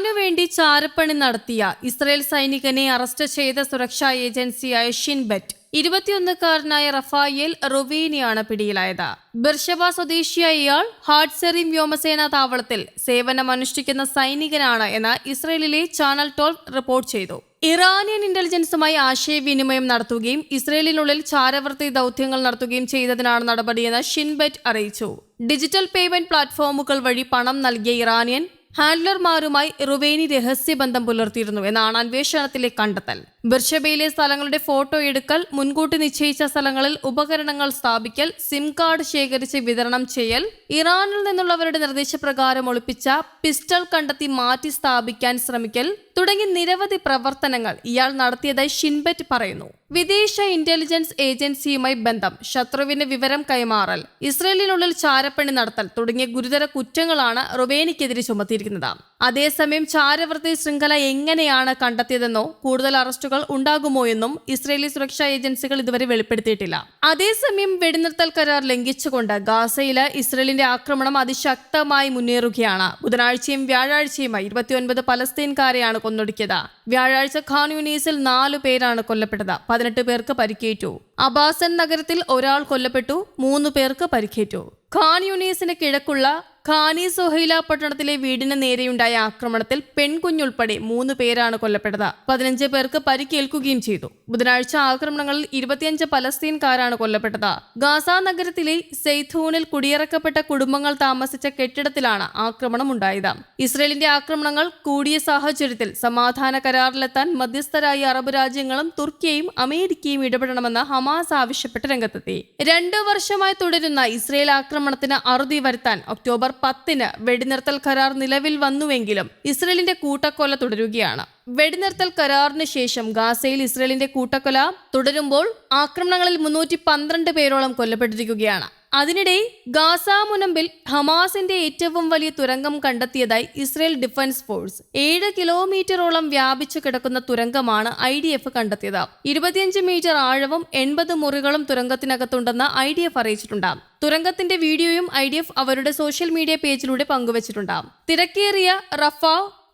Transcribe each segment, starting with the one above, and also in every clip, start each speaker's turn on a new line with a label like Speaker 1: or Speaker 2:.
Speaker 1: ഇറാനു വേണ്ടി ചാരപ്പണി നടത്തിയ Israel സൈനികനെ arrest ചെയ്ത സുരക്ഷാ ഏജൻസിയായ ഷിൻബെറ്റ് ഇരുപത്തിയൊന്നുകാരനായ റഫായേൽ റുവീനിയാണ് പിടിയിലായത്. ബിർഷബ സ്വദേശിയായ ഇയാൾ ഹാഡ്സെറിം വ്യോമസേനാ താവളത്തിൽ സേവനമനുഷ്ഠിക്കുന്ന സൈനികനാണ് എന്ന് ഇസ്രയേലിലെ ചാനൽ ട്വൽവ് റിപ്പോർട്ട് ചെയ്തു. ഇറാനിയൻ ഇന്റലിജൻസുമായി ആശയവിനിമയം നടത്തുകയും ഇസ്രയേലിനുള്ളിൽ ചാരവൃത്തി ദൗത്യങ്ങൾ നടത്തുകയും ചെയ്തതിനാണ് നടപടിയെന്ന് ഷിൻബെറ്റ് അറിയിച്ചു. ഡിജിറ്റൽ പേയ്മെന്റ് പ്ലാറ്റ്ഫോമുകൾ വഴി പണം നൽകിയ ഇറാനിയൻ ഹാൻഡ്ലർമാരുമായി റുവേനി രഹസ്യബന്ധം പുലർത്തിയിരുന്നു എന്നാണ് അന്വേഷണത്തിലെ കണ്ടെത്തൽ. ബിർഷബയിലെ സ്ഥലങ്ങളുടെ ഫോട്ടോ എടുക്കൽ മുൻകൂട്ടി നിശ്ചയിച്ച സ്ഥലങ്ങളിൽ ഉപകരണങ്ങൾ സ്ഥാപിക്കൽ സിം കാർഡ് ശേഖരിച്ച് വിതരണം ചെയ്യൽ ഇറാനിൽ നിന്നുള്ളവരുടെ നിർദ്ദേശപ്രകാരം ഒളിപ്പിച്ച പിസ്റ്റൾ കണ്ടെത്തി മാറ്റി സ്ഥാപിക്കാൻ ശ്രമിക്കൽ തുടങ്ങി നിരവധി പ്രവർത്തനങ്ങൾ ഇയാൾ നടത്തിയതായി ഷിൻബെറ്റ് പറയുന്നു. വിദേശ ഇന്റലിജൻസ് ഏജൻസിയുമായി ബന്ധം ശത്രുവിന് വിവരം കൈമാറൽ ഇസ്രയേലിനുള്ളിൽ ചാരപ്പണി നടത്തൽ തുടങ്ങിയ ഗുരുതര കുറ്റങ്ങളാണ് റുവേനിക്കെതിരെ ചുമത്തിയിരിക്കുന്നത്. അതേസമയം ചാരവൃത്തി ശൃംഖല എങ്ങനെയാണ് കണ്ടെത്തിയതെന്നോ കൂടുതൽ അറസ്റ്റുകൾ ഉണ്ടാകുമോ എന്നും ഇസ്രയേലി സുരക്ഷാ ഏജൻസികൾ ഇതുവരെ വെളിപ്പെടുത്തിയിട്ടില്ല. അതേസമയം വെടിനിർത്തൽ കരാർ ലംഘിച്ചുകൊണ്ട് ഗാസയിലെ ഇസ്രയേലിന്റെ ആക്രമണം അതിശക്തമായി മുന്നേറുകയാണ്. ബുധനാഴ്ചയും വ്യാഴാഴ്ചയുമായി ഇരുപത്തിയൊൻപത് പലസ്തീൻകാരെയാണ് കൊന്നൊടുക്കിയത്. വ്യാഴാഴ്ച ഖാൻ യൂണീസിൽ നാലു പേരാണ് കൊല്ലപ്പെട്ടത്. പതിനെട്ട് പേർക്ക് പരിക്കേറ്റു. അബാസൻ നഗരത്തിൽ ഒരാൾ കൊല്ലപ്പെട്ടു. മൂന്ന് പേർക്ക് പരിക്കേറ്റു. ഖാൻ യൂണീസിന് കിഴക്കുള്ള ഖാനി സൊഹൈല പട്ടണത്തിലെ വീടിന് നേരെയുണ്ടായ ആക്രമണത്തിൽ പെൺകുഞ്ഞുൾപ്പെടെ മൂന്ന് പേരാണ് കൊല്ലപ്പെട്ടത്. പതിനഞ്ച് പേർക്ക് പരിക്കേൽക്കുകയും ചെയ്തു. ബുധനാഴ്ച ആക്രമണങ്ങളിൽ ഇരുപത്തിയഞ്ച് പലസ്തീൻകാരാണ് കൊല്ലപ്പെട്ടത്. ഗാസ നഗരത്തിലെ സെയ്ഥൂണിൽ കുടിയിറക്കപ്പെട്ട കുടുംബങ്ങൾ താമസിച്ച കെട്ടിടത്തിലാണ് ആക്രമണം ഉണ്ടായത് ഇസ്രയേലിന്റെ ആക്രമണങ്ങൾ കൂടിയ സാഹചര്യത്തിൽ സമാധാന കരാറിലെത്താൻ മധ്യസ്ഥരായ അറബ് രാജ്യങ്ങളും തുർക്കിയയും അമേരിക്കയും ഇടപെടണമെന്ന് ഹമാസ് ആവശ്യപ്പെട്ട് രംഗത്തെത്തി. രണ്ടു വർഷമായി തുടരുന്ന ഇസ്രയേൽ ആക്രമണത്തിന് അറുതി വരുത്താൻ ഒക്ടോബർ പത്തിന് വെടിനിർത്തൽ കരാർ നിലവിൽ വന്നുവെങ്കിലും ഇസ്രയേലിന്റെ കൂട്ടക്കൊല തുടരുകയാണ്. വെടിനിർത്തൽ കരാറിന് ശേഷം ഗാസയിൽ ഇസ്രയേലിന്റെ കൂട്ടക്കൊല തുടരുമ്പോൾ ആക്രമണങ്ങളിൽ മുന്നൂറ്റി പന്ത്രണ്ട് പേരോളം കൊല്ലപ്പെട്ടിരിക്കുകയാണ്. അതിനിടെ ഗാസ മുനമ്പിൽ ഹമാസിന്റെ ഏറ്റവും വലിയ തുരങ്കം കണ്ടെത്തിയതായി ഇസ്രയേൽ ഡിഫൻസ് ഫോഴ്സ് ഏഴ് കിലോമീറ്ററോളം വ്യാപിച്ചു കിടക്കുന്ന തുരങ്കമാണ് ഐ ഡി എഫ് കണ്ടെത്തിയത്. ഇരുപത്തിയഞ്ച് മീറ്റർ ആഴവും എൺപത് മുറികളും തുരങ്കത്തിനകത്തുണ്ടെന്ന് ഐ ഡി എഫ് അറിയിച്ചിട്ടുണ്ട്. തുരങ്കത്തിന്റെ വീഡിയോയും ഐ ഡി എഫ് അവരുടെ സോഷ്യൽ മീഡിയ പേജിലൂടെ പങ്കുവച്ചിട്ടുണ്ട്. തിരക്കേറിയ റഫ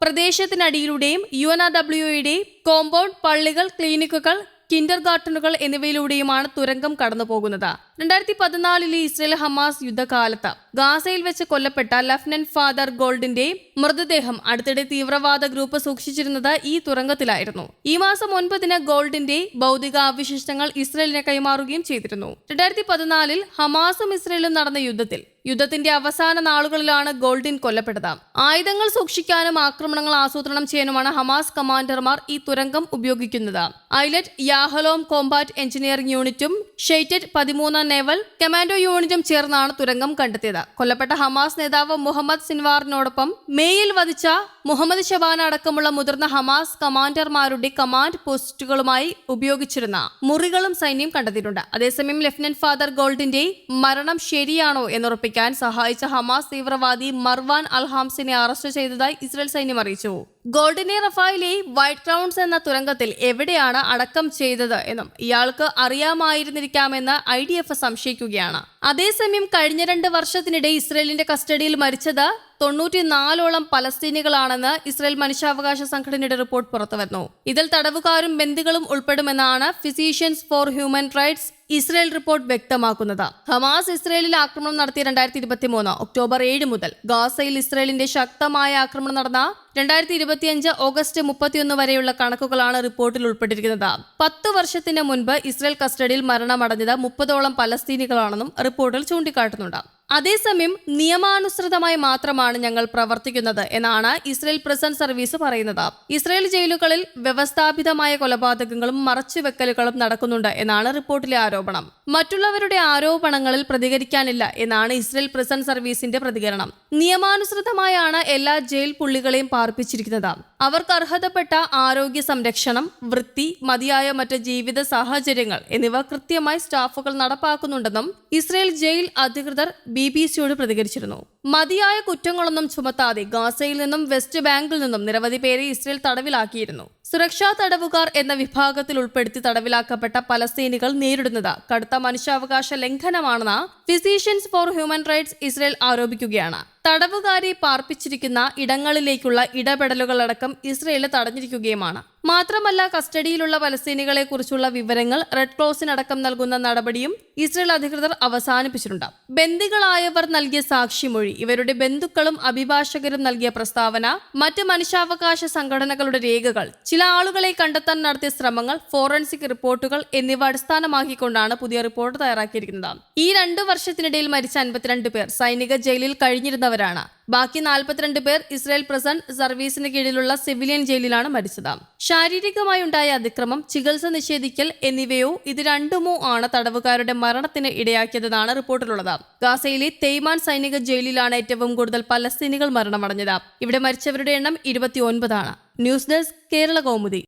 Speaker 1: പ്രദേശത്തിനടിയിലൂടെയും യു എൻ ആർ ഡബ്ല്യുയുടെയും കോമ്പൗണ്ട് പള്ളികൾ ക്ലിനിക്കുകൾ കിൻഡർ ഗാർട്ടനുകൾ എന്നിവയിലൂടെയുമാണ് തുരങ്കം കടന്നു പോകുന്നത് രണ്ടായിരത്തി പതിനാലിലെ ഇസ്രയേൽ ഹമാസ് യുദ്ധകാലത്ത് ഗാസയിൽ വെച്ച് കൊല്ലപ്പെട്ട ലഫ്റ്റനന്റ് ഫാദർ ഗോൾഡിന്റെ മൃതദേഹം അടുത്തിടെ തീവ്രവാദ ഗ്രൂപ്പ് സൂക്ഷിച്ചിരുന്നത് ഈ തുരങ്കത്തിലായിരുന്നു. ഈ മാസം ഒൻപതിന് ഗോൾഡിന്റെ ഭൗതിക അവശിഷ്ടങ്ങൾ ഇസ്രയേലിനെ കൈമാറുകയും ചെയ്തിരുന്നു. രണ്ടായിരത്തി പതിനാലിൽ ഹമാസും ഇസ്രയേലും നടന്ന യുദ്ധത്തിൽ യുദ്ധത്തിന്റെ അവസാന നാളുകളിലാണ് ഗോൾഡിൻ കൊല്ലപ്പെട്ടത്. ആയുധങ്ങൾ സൂക്ഷിക്കാനും ആക്രമണങ്ങൾ ആസൂത്രണം ചെയ്യാനുമാണ് ഹമാസ് കമാൻഡർമാർ ഈ തുരങ്കം ഉപയോഗിക്കുന്നത്. ഐലറ്റ് യാഹലോം കോമ്പാറ്റ് എഞ്ചിനീയറിംഗ് യൂണിറ്റും ഷെയ്റ്റഡ് പതിമൂന്നാം നേവൽ കമാൻഡോ യൂണിറ്റും ചേർന്നാണ് തുരങ്കം കണ്ടെത്തിയത്. കൊല്ലപ്പെട്ട ഹമാസ് നേതാവ് മുഹമ്മദ് സിൻവാറിനോടൊപ്പം മേയിൽ വധിച്ച മുഹമ്മദ് ഷബാൻ അടക്കമുള്ള മുതിർന്ന ഹമാസ് കമാൻഡർമാരുടെ കമാൻഡ് പോസ്റ്റുകളുമായി ഉപയോഗിച്ചിരുന്ന മുറികളും സൈന്യം കണ്ടെത്തിയിട്ടുണ്ട്. അതേസമയം ലഫ്റ്റനന്റ് ഫാദർ ഗോൾഡിന്റെ മരണം ശരിയാണോ എന്നുറപ്പിക്കാൻ സഹായിച്ച ഹമാസ് തീവ്രവാദി മർവാൻ അൽഹാംസിനെ അറസ്റ്റ് ചെയ്തതായി ഇസ്രായേൽ സൈന്യം അറിയിച്ചു. ഗോൾഡിനെ റഫായിലെ വൈറ്റ് ക്രൗൺസ് എന്ന തുരങ്കത്തിൽ എവിടെയാണ് അടക്കം ചെയ്തത് എന്നും ഇയാൾക്ക് അറിയാമായിരുന്നിരിക്കാമെന്ന് ഐ ഡി എഫ് സംശയിക്കുകയാണ്. അതേസമയം കഴിഞ്ഞ രണ്ട് വർഷത്തിനിടെ ഇസ്രയേലിന്റെ കസ്റ്റഡിയിൽ മരിച്ചത് തൊണ്ണൂറ്റിനാലോളം പലസ്തീനികളാണെന്ന് ഇസ്രായേൽ മനുഷ്യാവകാശ സംഘടനയുടെ റിപ്പോർട്ട് പുറത്തുവന്നു ഇതിൽ തടവുകാരും ബന്ദികളും ഉൾപ്പെടുമെന്നാണ് physicians for human rights Israel report വ്യക്തമാക്കുന്നത്. ഹമാസ് ഇസ്രയേലിൽ ആക്രമണം നടത്തിയ രണ്ടായിരത്തി ഇരുപത്തി മൂന്ന് ഒക്ടോബർ ഏഴ് മുതൽ ഗാസയിൽ ഇസ്രയേലിന്റെ ശക്തമായ ആക്രമണം നടന്ന രണ്ടായിരത്തി ഇരുപത്തിയഞ്ച് ഓഗസ്റ്റ് മുപ്പത്തിയൊന്ന് വരെയുള്ള കണക്കുകളാണ് റിപ്പോർട്ടിൽ ഉൾപ്പെട്ടിരിക്കുന്നത്. പത്ത് വർഷത്തിന് മുൻപ് ഇസ്രയേൽ കസ്റ്റഡിയിൽ മരണമടഞ്ഞത് മുപ്പതോളം പലസ്തീനികളാണെന്നും റിപ്പോർട്ടിൽ ചൂണ്ടിക്കാട്ടുന്നുണ്ട്. അതേസമയം നിയമാനുസൃതമായി മാത്രമാണ് ഞങ്ങൾ പ്രവർത്തിക്കുന്നത് എന്നാണ് ഇസ്രയേൽ പ്രിസൺ സർവീസ് പറയുന്നത്. ഇസ്രയേൽ ജയിലുകളിൽ വ്യവസ്ഥാപിതമായ കൊലപാതകങ്ങളും മറച്ചുവെക്കലുകളും നടക്കുന്നുണ്ട് എന്നാണ് റിപ്പോർട്ടിലെ ആരോപണം. മറ്റുള്ളവരുടെ ആരോപണങ്ങളിൽ പ്രതികരിക്കാനില്ല എന്നാണ് ഇസ്രയേൽ പ്രിസൺ സർവീസിന്റെ പ്രതികരണം. നിയമാനുസൃതമായാണ് എല്ലാ ജയിൽ പുള്ളികളെയും പാർപ്പിച്ചിരിക്കുന്നത്. അവർക്ക് അർഹതപ്പെട്ട ആരോഗ്യ സംരക്ഷണം വൃത്തി മതിയായ മറ്റ് ജീവിത സാഹചര്യങ്ങൾ എന്നിവ കൃത്യമായി സ്റ്റാഫുകൾ നടപ്പാക്കുന്നുണ്ടെന്നും ഇസ്രയേൽ ജയിൽ അധികൃതർ ബി ബി സിയോട് പ്രതികരിച്ചിരുന്നു. മതിയായ കുറ്റങ്ങളൊന്നും ചുമത്താതെ ഗാസയിൽ നിന്നും വെസ്റ്റ് ബാങ്കിൽ നിന്നും നിരവധി പേരെ ഇസ്രയേൽ തടവിലാക്കിയിരുന്നു. സുരക്ഷാ തടവുകാർ എന്ന വിഭാഗത്തിൽ ഉൾപ്പെടുത്തി തടവിലാക്കപ്പെട്ട പലസ്തീനികൾ നേരിടുന്നത് കടുത്ത മനുഷ്യാവകാശ ലംഘനമാണെന്ന് physicians for human rights Israel ആരോപിക്കുകയാണ്. തടവുകാരെ പാർപ്പിച്ചിരിക്കുന്ന ഇടങ്ങളിലേക്കുള്ള ഇടപെടലുകളടക്കം ഇസ്രയേൽ തടഞ്ഞിരിക്കുകയുമാണ്. മാത്രമല്ല കസ്റ്റഡിയിലുള്ള പലസ്തീനികളെ കുറിച്ചുള്ള വിവരങ്ങൾ റെഡ് ക്രോസിനടക്കം നൽകുന്ന നടപടിയും ഇസ്രയേൽ അധികൃതർ അവസാനിപ്പിച്ചിട്ടുണ്ട്. ബന്ദികളായവർ നൽകിയ സാക്ഷിമൊഴി ഇവരുടെ ബന്ധുക്കളും അഭിഭാഷകരും നൽകിയ പ്രസ്താവന മറ്റ് മനുഷ്യാവകാശ സംഘടനകളുടെ രേഖകൾ ചില ആളുകളെ കണ്ടെത്താൻ നടത്തിയ ശ്രമങ്ങൾ ഫോറൻസിക് റിപ്പോർട്ടുകൾ എന്നിവ അടിസ്ഥാനമാക്കിക്കൊണ്ടാണ് പുതിയ റിപ്പോർട്ട് തയ്യാറാക്കിയിരിക്കുന്നത്. ഈ രണ്ടു വർഷത്തിനിടയിൽ മരിച്ച അൻപത്തിരണ്ട് പേർ സൈനിക ജയിലിൽ കഴിഞ്ഞിരുന്നവരാണ്. ബാക്കി നാൽപ്പത്തിരണ്ട് പേർ ഇസ്രായേൽ പ്രസന്റ് സർവീസിന് കീഴിലുള്ള സിവിലിയൻ ജയിലിലാണ് മരിച്ചത്. ശാരീരികമായി ഉണ്ടായ അതിക്രമം ചികിത്സ നിഷേധിക്കൽ എന്നിവയോ ഇത് രണ്ടുമോ ആണ് തടവുകാരുടെ മരണത്തിന് ഇടയാക്കിയതെന്നാണ് റിപ്പോർട്ടിലുള്ളത്. ഗാസയിലെ തെയ്മാൻ സൈനിക ജയിലിലാണ് ഏറ്റവും കൂടുതൽ പലസ്തീനികൾ മരണമടഞ്ഞത്. ഇവിടെ മരിച്ചവരുടെ എണ്ണം ഇരുപത്തിയൊൻപതാണ്. News desk Kerala Kaumudi.